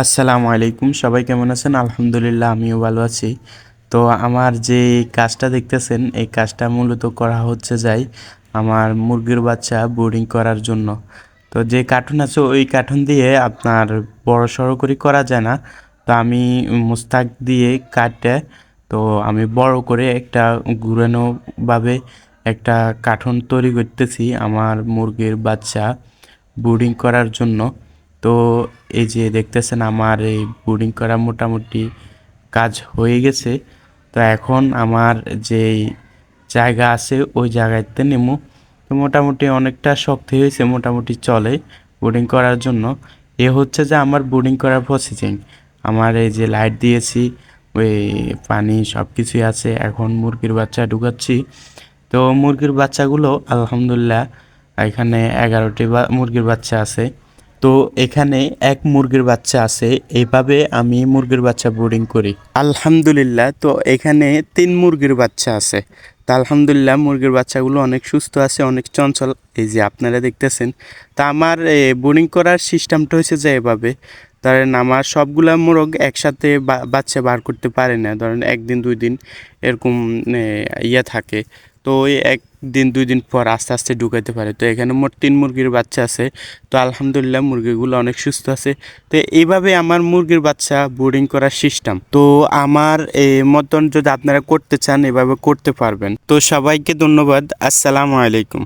আসসালামু আলাইকুম। সবাই কেমন আছেন? আলহামদুলিল্লাহ, আমিও ভালো আছি। তো আমার যে কাজটা দেখতেছেন, এই কাজটা মূলত করা হচ্ছে যাই আমার মুরগির বাচ্চা বোর্ডিং করার জন্য। তো যে কার্টুন আছে, ওই কার্টুন দিয়ে আপনার বড় সড়ো করে করা যায় না। তো আমি মুস্তাক দিয়ে কাটে, তো আমি বড় করে একটা ঘুরানোভাবে একটা কার্টুন তৈরি করতেছি আমার মুরগির বাচ্চা বোর্ডিং করার জন্য। তো এই যে দেখতেছেন আমার এই বোর্ডিং করা মোটামুটি কাজ হয়ে গেছে। তো এখন আমার যে জায়গা আছে, ওই জায়গাতে নেমু। তো মোটামুটি অনেকটা শক্তি হয়েছে, মোটামুটি চলে বোর্ডিং করার জন্য। এ হচ্ছে যে আমার বোর্ডিং করার প্রসেসিং আমার এই যে লাইট দিয়েছি, ওই পানি সব কিছুই আছে, এখন মুরগির বাচ্চা ঢুকাচ্ছি। তো মুরগির বাচ্চাগুলো আলহামদুলিল্লাহ, এখানে এগারোটি বা, মুরগির বাচ্চা আছে। তো এখানে এক মুরগির বাচ্চা আছে, এইভাবে আমি মুরগির বাচ্চা বোর্ডিং করি। আলহামদুলিল্লাহ, তো এখানে তিন মুরগির বাচ্চা আছে। তা আলহামদুলিল্লাহ, মুরগির বাচ্চাগুলো অনেক সুস্থ আছে, অনেক চঞ্চল। এই যে আপনারা দেখতেছেন, তা আমার বোর্ডিং করার সিস্টেমটা হয়েছে যে এভাবে। ধরেন আমার সবগুলা মোরগ একসাথে বাচ্চা বার করতে পারে না। ধরেন একদিন, দুই দিন এরকম ইয়ে থাকে। তো ওই একদিন দুই দিন পর আস্তে আস্তে ঢুকাইতে পারে। তো এখানে মোট তিন মুরগির বাচ্চা আছে। তো আলহামদুলিল্লাহ মুরগিগুলো অনেক সুস্থ আছে। তো এইভাবে আমার মুরগির বাচ্চা বোর্ডিং করার সিস্টেম তো আমার মতন যদি আপনারা করতে চান, এভাবে করতে পারবেন। তো সবাইকে ধন্যবাদ। আসসালামু আলাইকুম।